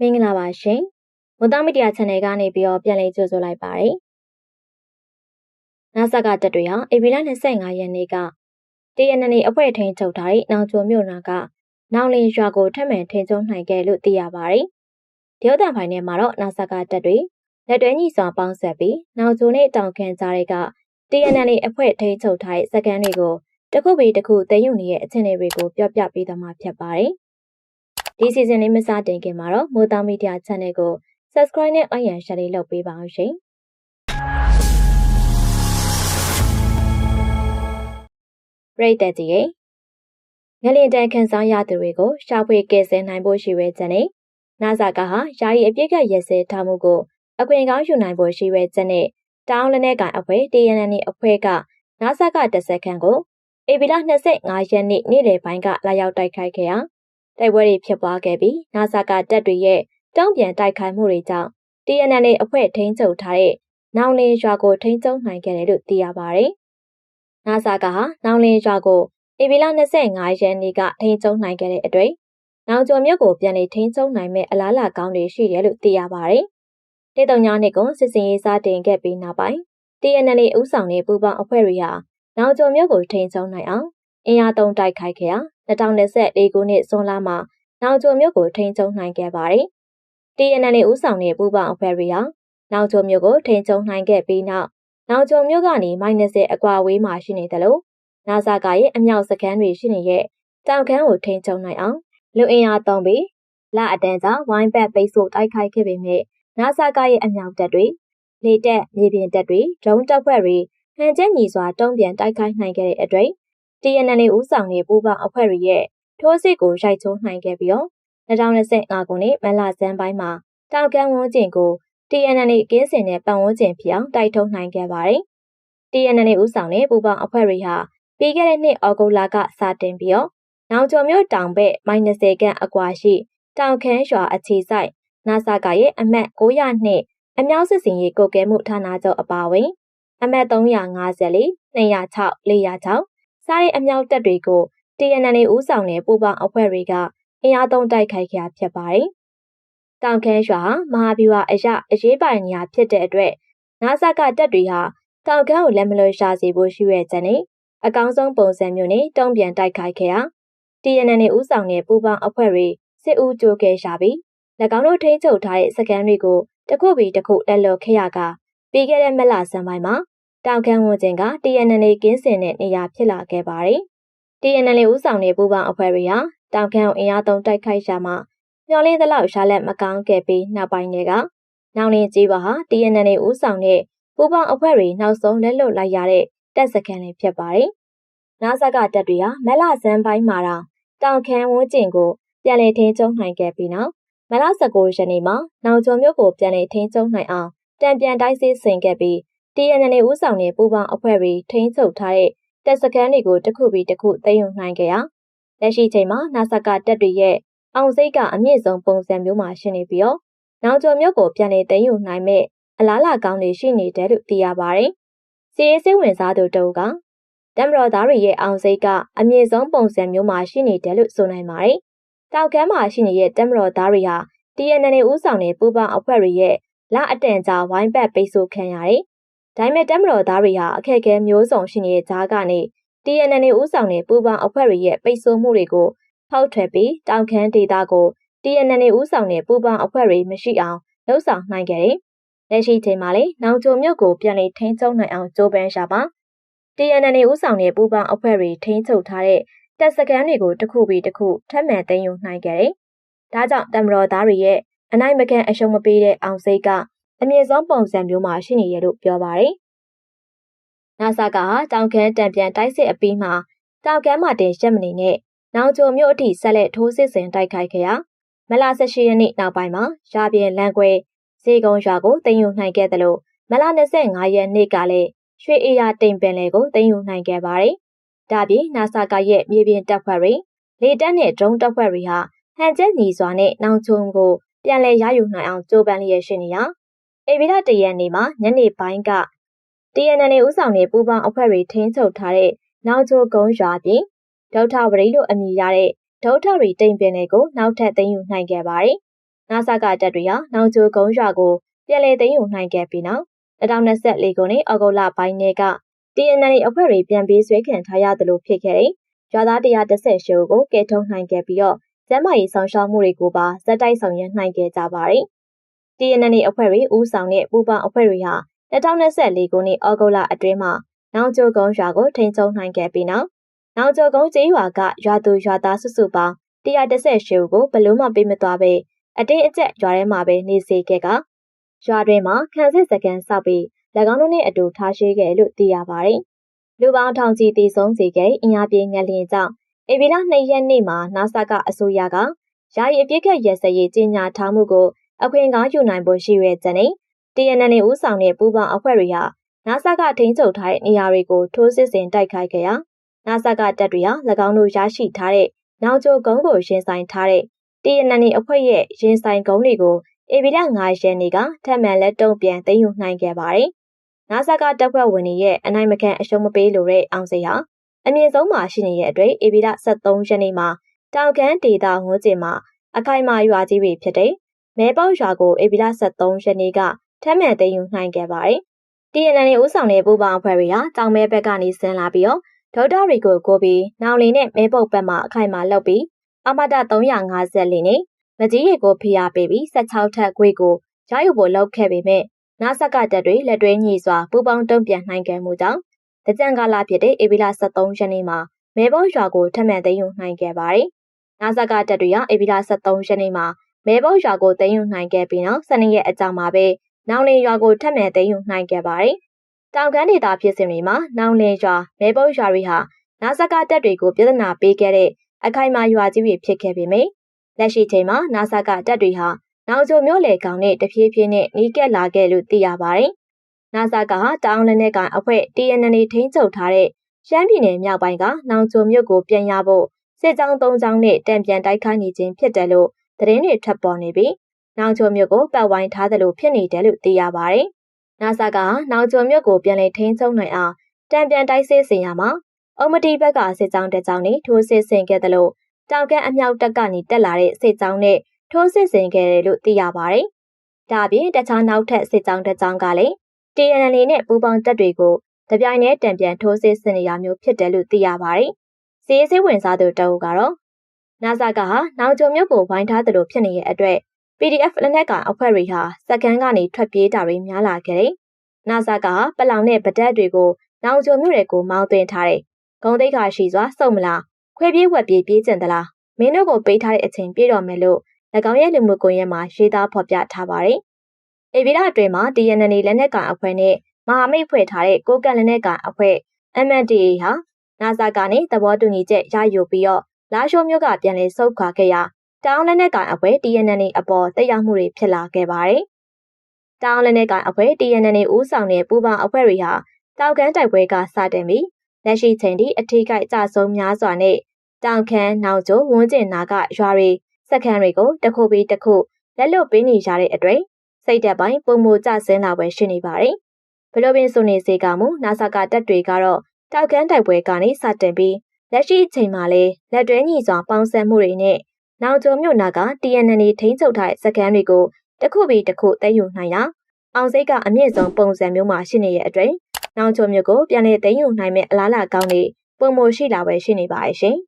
မင်္ဂလာပါရှင်။မတော်မီဒီယာ channel ကနေပြီးတော့ပြန်လည်ကြိုဆိုလိုက်ပါတယ်။နာဆာကတက်တွေဟာဧပြီလ25ရက်နေ့ကတရနနေအဖွဲ့ထိန်ချုပ်ထားတဲ့နောင်ချိုမြို့နာကနောင်လင်းရွာကိုထပ်မံထိန်ချုပ်နိုင်ခဲ့လို့သိရပါတယ်။ဒေသတန်ဖိုင်ထဲမှာတော့နာဆာကတက်တွေလက်တွဲညီစွာပေါင်းဆက်ပြီးနောင်ချိုနဲ့တောင်ခမ်းကြားတွေကတရနနေအဖွဲ့ထိန်ချုပ်ထားတဲ့စကန်တွေကိုတစ်ခုပြီးတစ်ခုသိမ်းယူနေတဲ့အခြေအနေတွေကိုပြောပြပေးသွားမှာဖြစ်ပါတယ်။ ဒီစီဇန်လေးမစတင်ခင်မှာတော့မိုးသားမီဒီယာ channel ကို subscribe နဲ့ like and share လေးလုပ်ပေးပါအောင်ရှင်။ပရိသတ်ကြီးရဲ့ငလင်တန်ခန်းဆောင်ရသူတွေကိုရှာဖွေကယ်ဆယ်နိုင်ဖို့ရှိရဲချက်နဲ့နာဇာကဟာယာယီအပြစ်ကရက်စဲထားမှုကိုအခွင့်ကောင်းယူနိုင်ဖို့ရှိရဲချက်နဲ့တောင်းလနဲ့ကန်အဖွဲ့ TNN အဖွဲ့ကနာဇာကတဆက်ခန်းကိုဧပြီလ25ရက်နေ့နေ့လယ်ပိုင်းကလာရောက်တိုက်ခိုက်ခဲ့ရာ တိုက်ပွဲတွေဖြစ်ပွားခဲ့ပြီးနာဆာကတပ်တွေရဲ့တောင်းပြန်တိုက်ခိုက်မှုတွေကြောင့် TNL အဖွဲ့ထိန်းချုပ်ထားတဲ့နောင်လင်းရွာကိုထိန်းချုပ်နိုင်ခဲ့တယ်လို့သိရပါတယ်။နာဆာကဟာနောင်လင်းရွာကိုဧပြီလ25ရက်နေ့ကထိန်းချုပ်နိုင်ခဲ့တဲ့အတွက်နောင်ကျော်မြို့ကိုပြန်လည်ထိန်းချုပ်နိုင်မဲ့အလားအလာကောင်းတွေရှိတယ်လို့သိရပါတယ်။တေတုံညာနှစ်ကစစ်စင်ရေးစတင်ခဲ့ပြီးနောက်ပိုင်း TNL ဦးဆောင်တဲ့ပူးပေါင်းအဖွဲ့တွေဟာနောင်ကျော်မြို့ကိုထိန်းချုပ်နိုင်အောင် အင်အားသုံးတိုက်ခိုက်ခဲ့ရာ2024ခုနှစ်ဇွန်လမှာနောင်ချိုမြို့ကိုထိန်းချုပ်နိုင်ခဲ့ပါတယ်။ TNL ဦးဆောင်တဲ့ပူးပေါင်းအဖွဲ့တွေဟာနောင်ချိုမြို့ကိုထိန်းချုပ်နိုင်ခဲ့ပြီးနောက်နောင်ချိုမြို့ကနေမိုင်20အကွာဝေးမှာရှိနေတယ်လို့နာဇာကရဲ့အမြောက်စခန်းတွေရှိနေတဲ့တောင်ခမ်းကိုထိန်းချုပ်နိုင်အောင်လူအင်အားသုံးပြီးလအတန်းကြောင့်ဝိုင်းဘက်ပိတ်ဆို့တိုက်ခိုက်ခဲ့ပေမဲ့နာဇာကရဲ့အမြောက်တပ်တွေလေတက်မြေပြင်တပ်တွေဒုံးတပ်ဖွဲ့တွေဟန်ချက်ညီစွာတုံ့ပြန်တိုက်ခိုက်နိုင်ခဲ့တဲ့အတွက် TNN ဦးဆောင်တဲ့ပူးပေါင်းအဖွဲ့တွေရဲ့ထိုးစစ်ကိုရိုက်ချိုးနိုင်ခဲ့ပြီးတော့2025ခုနှစ်မလဆန်းပိုင်းမှာတောက်ကန်းဝန်းကျင်ကို TNN ကင်းစင်တဲ့ပတ်ဝန်းကျင်ဖြစ်အောင်တိုက်ထုတ်နိုင်ခဲ့ပါတယ်။ TNN ဦးဆောင်တဲ့ပူးပေါင်းအဖွဲ့တွေဟာပြီးခဲ့တဲ့နှစ်ဩဂုတ်လကစတင်ပြီးတော့နောင်ကျော်မြို့တောင်ဘက်မိုင်20ခန့်အကွာရှိတောင်ခမ်းရွာအခြေဆိုင်နာဆာကရဲ့အမှတ်900နှစ်အမြောက်စစ်စင်ရေးကိုကဲမှုဌာနချုပ်အပါအဝင်အမှတ်354 206 406 စားတဲ့အမြောက်တပ်တွေကို TNN ဦးဆောင်တဲ့ပူပေါင်းအဖွဲ့တွေကအင်အားသုံးတိုက်ခိုက်ခဲ့ဖြစ်ပါတယ်။တောင်ခမ်းရွာဟာမဟာဗျူဟာအရအရေးပိုင်နေရာဖြစ်တဲ့အတွက်နာဆာကတပ်တွေဟာတောင်ခမ်းကိုလက်မလွတ်ရှာစေဖို့ရှိရတဲ့နဲ့အကောင်းဆုံးပုံစံမျိုးနဲ့တုံ့ပြန်တိုက်ခိုက်ခဲ့ရာ TNN ဦးဆောင်တဲ့ပူပေါင်းအဖွဲ့တွေစစ်ဦးကြိုးခဲ့ရှာပြီး၎င်းတို့ထိန်းချုပ်ထားတဲ့စကန်တွေကိုတခုပြီးတခုလက်လွတ်ခဲ့ရကပြီးခဲ့တဲ့မလဆန်းပိုင်းမှာ တောင်ခမ်းဝန်းကျင်က TNN ကင်းစင်တဲ့နေရာဖြစ်လာခဲ့ပါတယ်။ TNN ဦးဆောင်တဲ့ပူးပေါင်းအဖွဲ့တွေဟာတောင်ခမ်းကိုအင်အားသုံးတိုက်ခိုက်ရှာမှမျော်လင့်သလောက်ရှာလက်မကောင်းခဲ့ပြီးနောက်ပိုင်းတွေကနောင်လင်းကြီးပါဟာ TNN ဦးဆောင်တဲ့ပူးပေါင်းအဖွဲ့တွေနောက်ဆုံးလက်လွတ်လိုက်ရတဲ့တပ်စခန်းလေးဖြစ်ပါတယ်။နားဆက်ကတပ်တွေဟာမလဆန်းပိုင်းမှာတောင်တောင်ခမ်းဝန်းကျင်ကိုပြန်လည်ထင်းကျုံနိုင်ခဲ့ပြီးနောက်မလ19ရက်နေ့မှာနောင်ကျော်မြို့ကိုပြန်လည်ထင်းကျုံနိုင်အောင်တံပြန်တိုက်စစ်ဆင်ခဲ့ပြီး TNN ဦးဆောင်တဲ့ပူးပေါင်းအဖွဲ့တွေထိန်းချုပ်ထားတဲ့တပ်စခန်းတွေကိုတစ်ခုပြီးတစ်ခုသိမ်းယူနိုင်ခဲ့ရာလက်ရှိချိန်မှာနာဆကတပ်တွေရဲ့အောင်စိတ်ကအမြင့်ဆုံးပုံစံမျိုးမှာရှိနေပြီးတော့နောက်ကျော်မြို့ကိုပြန်လည်သိမ်းယူနိုင်မဲ့အလားလာကောင်းတွေရှိနေတယ်လို့သိရပါတယ်။စီရေးစိဝင်စားသူတို့ကတမတော်သားတွေရဲ့အောင်စိတ်ကအမြင့်ဆုံးပုံစံမျိုးမှာရှိနေတယ်လို့ဆိုနိုင်ပါတယ်။တောက်ကမ်းမှာရှိနေတဲ့တမတော်သားတွေဟာ TNN ဦးဆောင်တဲ့ပူပန်အဖွဲ့တွေရဲ့လအတန်ကြာဝိုင်းပတ်ပိတ်ဆို့ခံရတယ်။ ဒါပေမဲ့တမတော်သားတွေဟာအခက်အခဲမျိုးစုံရှိနေတဲ့ကြားကနေ TNN ဦးဆောင်တဲ့ပူပန်အဖွဲ့တွေရဲ့ပိတ်ဆို့မှုတွေကိုဖောက်ထွက်ပြီးတောင်ခမ်းဒေသကို TNN ဦးဆောင်တဲ့ပူပန်အဖွဲ့တွေမရှိအောင်လှုပ်ဆောင်နိုင်ခဲ့တယ်။လက်ရှိချိန်မှာလည်းနောင်ချိုမြို့ကိုပြန်လည်ထိန်းချုပ်နိုင်အောင်ကြိုးပမ်းရှာပါ TNN ဦးဆောင်တဲ့ပူပန်အဖွဲ့တွေထိန်းချုပ်ထားတဲ့တပ်စခန်းတွေကိုတစ်ခုပြီးတစ်ခုထပ်မံသိမ်းယူနိုင်ခဲ့တယ်။ဒါကြောင့်တမတော်သားတွေရဲ့အနိုင်မကန်အရှုံးမပေးတဲ့အောင်စိတ်က အမြင့်ဆုံးပုံစံမျိုးမှာရှိနေရလို့ပြောပါတယ်။နာဆာကတောင်ခမ်းတံပြန်တိုက်စစ်အပြီးမှာတောင်ကမ်းမှာတင်ရှက်မနေနဲ့နောင်ချိုမြို့အထိဆက်လက်ထိုးစစ်ဆင်တိုက်ခိုက်ခဲ့ရာမလ18ရက်နေ့နောက်ပိုင်းမှာရာပြင်လန်ခွဲဈေးကုန်းရွာကိုတင်ယူနိုင်ခဲ့တယ်လို့မလ25ရက်နေ့ကလည်းရွှေအေယာတိမ်ပင်လေကိုတင်ယူနိုင်ခဲ့ပါတယ်။ဒါပြင်နာဆာကရဲ့မြေပြင်တပ်ဖွဲ့တွေလေတပ်နဲ့ဒရုန်းတပ်ဖွဲ့တွေဟာဟန်ချက်ညီစွာနဲ့နောင်ချုံကိုပြန်လည်ရယူနိုင်အောင်ကြိုးပမ်းလျက်ရှိနေရာ အေဗီလာတရက်နေ့မှာညနေပိုင်းက TNN ဦးဆောင်တဲ့ပူးပေါင်းအဖွဲ့တွေထိန်းချုပ်ထားတဲ့နောင်ချိုကုန်းရွာပြင်ဒုထဝရီလို့အမည်ရတဲ့ဒုထရီတိမ်ပင်တွေကိုနောက်ထပ်သိမ်းယူနိုင်ခဲ့ပါတယ်နာဆာကတပ်တွေဟာနောင်ချိုကုန်းရွာကိုပြန်လည်သိမ်းယူနိုင်ခဲ့ပြီးနောက်2024ခုနှစ်အောက်တိုဘာပိုင်းက TNL အဖွဲ့တွေပြန်ပြီးဆွဲခံထားရတယ်လို့ဖြစ်ခဲ့တဲ့ရွာသား118ဦးကိုကယ်ထုတ်နိုင်ခဲ့ပြီးတော့ကျန်းမာရေးဆောင်ရှောက်မှုတွေကိုပါဇက်တိုက်ဆောင်ရွက်နိုင်ခဲ့ကြပါတယ်။ TNL အဖွဲ့တွေဦးဆောင်တဲ့ပူပေါင်းအဖွဲ့တွေဟာ2024ခုနှစ်အောက်တိုဘာအတွင်းမှာနောင်ကျော်ကုန်းရွာကိုထိန်းချုပ်နိုင်ခဲ့ပြီးနောက်နောင်ကျော်ကုန်းကျေးရွာကရွာသူရွာသားစုစုပေါင်း118ဦးကိုဘလို့မှပေးမသွားပဲအတင်းအကျပ်ရွာထဲမှာပဲနေစေခဲ့ကရွာတွင်မှာခံစစ်စကန်ဆောက်ပြီး၎င်းတို့နဲ့အတူထားရှိခဲ့လို့သိရပါတယ်။လူပေါင်းထောင်ချီတည်ဆုံးစေခဲ့အင်အားပြင်းငလျင်ကြောင့်ဧပြီလ2ရက်နေ့မှာနာဆာကအစိုးရကယာယီအပြစ်ခတ်ရစရေးကြီးညာထားမှုကို အခွင့်ကောင်းယူနိုင်ဖို့ရှိရွယ်တဲ့ TNN ဦးဆောင်တဲ့ပူးပေါင်းအဖွဲ့တွေဟာနာဆာကထိန်းချုပ်ထားတဲ့နေရာတွေကို ထိုးစစ်ဆင်တိုက်ခိုက်ခဲ့ရာနာဆာကတပ်တွေဟာ၎င်းတို့ရရှိထားတဲ့နောင်ကျိုကုန်းကိုရင်ဆိုင်ထားတဲ့ TNN အဖွဲ့ရဲ့ရင်ဆိုင်ကုန်းတွေကိုဧပြီလ9ရက်နေ့ကထပ်မံလက်တုံ့ပြန်သိမ်းယူနိုင်ခဲ့ပါတယ်။နာဆာကတပ်ဖွဲ့ဝင်တွေရဲ့အနိုင်မခံအရှုံးမပေးလိုတဲ့အောင်စိဟာအမြင့်ဆုံးမှာရှိနေတဲ့အတွက်ဧပြီလ23ရက်နေ့မှာတောင်ကမ်းဒေသဝန်းကျင်မှာအခိုင်အမာရွာကြီးတွေဖြစ်တဲ့ မဲပေါက်ရွာကိုဧပြီလ23ရက်နေ့ကထပ်မံသိမ်းယူနိုင်ခဲ့ပါတယ်။ TNN ဦးဆောင်တဲ့ပူးပေါင်းအဖွဲ့တွေဟာတောင်မဲဘက်ကနေဆင်းလာပြီးတော့ဒေါက်တာတွေကိုကိုပြီးနောင်လီနဲ့မဲပုတ်ဘက်မှအခိုင်အမာလောက်ပြီးအမတ354နဲ့မကြီးရီကိုဖိအားပေးပြီး16ထပ်ခွေကိုရယူဖို့လောက်ခဲ့ပေမဲ့နာဆက်ကတက်တွေလက်တွဲညီစွာပူပေါင်းတုံ့ပြန်နိုင်ခဲ့မှုကြောင့်တကြံကာလဖြစ်တဲ့ဧပြီလ23ရက်နေ့မှာမဲပေါရွာကိုထပ်မံသိမ်းယူနိုင်ခဲ့ပါတယ်။နာဆက်ကတက်တွေဟာဧပြီလ23ရက်နေ့မှာ မဲပေါရွာကိုသိမ်းယူနိုင်ခဲ့ပြီးနောက်12ရက်အကြာမှာပဲနောင်လင်ရွာကိုထပ်မံသိမ်းယူနိုင်ခဲ့ပါတယ်။တောင်ကမ်းဒေသဖြစ်စဉ်တွေမှာနောင်လင်ရွာမဲပေါရွာတွေဟာနာဆက်ကတက်တွေကိုပြဿနာပေးခဲ့တဲ့အခိုင်အမာရွာကြီးတွေဖြစ်ခဲ့ပေမယ့်လက်ရှိချိန်မှာနာဆာကတပ်တွေဟာနောင်ကျိုမြို့လေကောင်နဲ့တဖြည်းဖြည်းနဲ့နီးကပ်လာခဲ့လို့သိရပါတယ်။နာဆာကဟာတောင်လက်နက်ကန်အဖွဲ့ TNN ထိန်းချုပ်ထားတဲ့ရှမ်းပြည်နယ်မြောက်ပိုင်းကနောင်ကျိုမြို့ကိုပြန်ရဖို့စစ်ကြောင်း၃ကြောင်းနဲ့တံပြန်တိုက်ခိုက်နေခြင်းဖြစ်တယ်လို့ သတင်းတွေထွက်ပေါ်နေပြီးနောင်ကျိုမြို့ကိုပတ်ဝိုင်းထားတယ်လို့ဖြစ်နေတယ်လို့သိရပါတယ်။နာဆာကနောင်ကျိုမြို့ကိုပြန်လည်ထိန်းချုပ်နိုင်အောင်တံပြန်တိုက်စစ်ဆင်ရမှာအုံမတီဘက်ကစစ်ကြောင်းတစ်ကြောင်းနဲ့ထိုးစစ်ဆင်ခဲ့တယ်လို့တောင်ကန်းအမြောက်တက်ကနေတက်လာတဲ့စစ်ကြောင်းနဲ့ထိုးစစ်ဆင်ခဲ့တယ်လို့သိရပါတယ်။ဒါပြင်တခြားနောက်ထပ်စစ်ကြောင်းတစ်ကြောင်းကလည်း TNL နဲ့ပူးပေါင်းတပ်တွေကိုတပြိုင်တည်းတံပြန်ထိုးစစ်ဆင်နေရမျိုးဖြစ်တယ်လို့သိရပါတယ်။စီးစိဝင်စားသူတအုပ်ကတော့ နာဆာကဟာနောက်ကျုံမြို့ကိုဝိုင်းထားသလိုဖြစ်နေတဲ့အတွက် PDF လက်နက်ကအဖွဲ့တွေဟာစက္ကန်းကနေထွက်ပြေးတာတွေများလာခဲ့တယ်။နာဆာကဟာပလောင်နဲ့ဗဒက်တွေကိုနောက်ကျုံမြို့တွေကိုမောင်းသွင်းထားတယ်။ဂုံတိတ်ခါရှိစွာစုံမလားခွေးပြေးဝက်ပြေးပြေးကျင်သလားမင်းတို့ကိုပေးထားတဲ့အချိန်ပြည့်တော်မယ်လို့၎င်းရဲ့လူမှုကွန်ရက်မှာရေးသားဖော်ပြထားပါတယ်။အေဗီလာအတွင်းမှာ TNN လက်နက်ကန်အဖွဲ့နဲ့မဟာမိတ်ဖွဲ့ထားတဲ့ကိုကန့်လက်နက်ကန်အဖွဲ့ MNDA ဟာနာဇာကနေသဘောတူညီချက်ရယူပြီးတော့ လာရှိုးမြို့ကပြန်လည်ဆုတ်ခွာခဲ့ရာတောင်လက်နက်ကန်အဖွဲ့ TNN အပေါ်တက်ရောက်မှုတွေဖြစ်လာခဲ့ပါတယ်။တောင်လက်နက်ကန်အဖွဲ့ TNN ဦးဆောင်တဲ့ပူးပေါင်းအဖွဲ့တွေဟာတောက်ကန်းတိုက်ပွဲကစတင်ပြီးလက်ရှိချိန်ထိအထိကိအကြဆုံးများစွာနဲ့တောင်ခမ်းနောင်ကျိုဝန်းကျင်နာကရွာတွေစက္ကန့်တွေကိုတစ်ခုပြီးတစ်ခုလက်လွတ်ပေးနေကြတဲ့အတွက်စိတ်သက်ပိုင်းပုံမကျဆင်းလာပွဲရှိနေပါတယ်။ဘလိုပင်ဆိုနေစေကမူနာဆာကတက်တွေကတော့တောက်ကန်းတိုက်ပွဲကနေစတင်ပြီး လက်ရှိအချိန်မှာလည်းလက်တွဲညီစွာပေါင်းစပ်မှုတွေနဲ့နောင်ကျုံမြို့နာက TNN ထိန်းချုပ်ထားတဲ့စကန်တွေကိုတစ်ခုပြီးတစ်ခုသိမ်းယူနိုင်တာအောင်စိတ်ကအမြင့်ဆုံးပုံစံမျိုးမှာရှိနေတဲ့အတွက်နောင်ကျုံမြို့ကိုပြန်လည်သိမ်းယူနိုင်မဲ့အလားအလာကောင်းတွေပုံမရှိလာပဲရှိနေပါရဲ့ရှင်။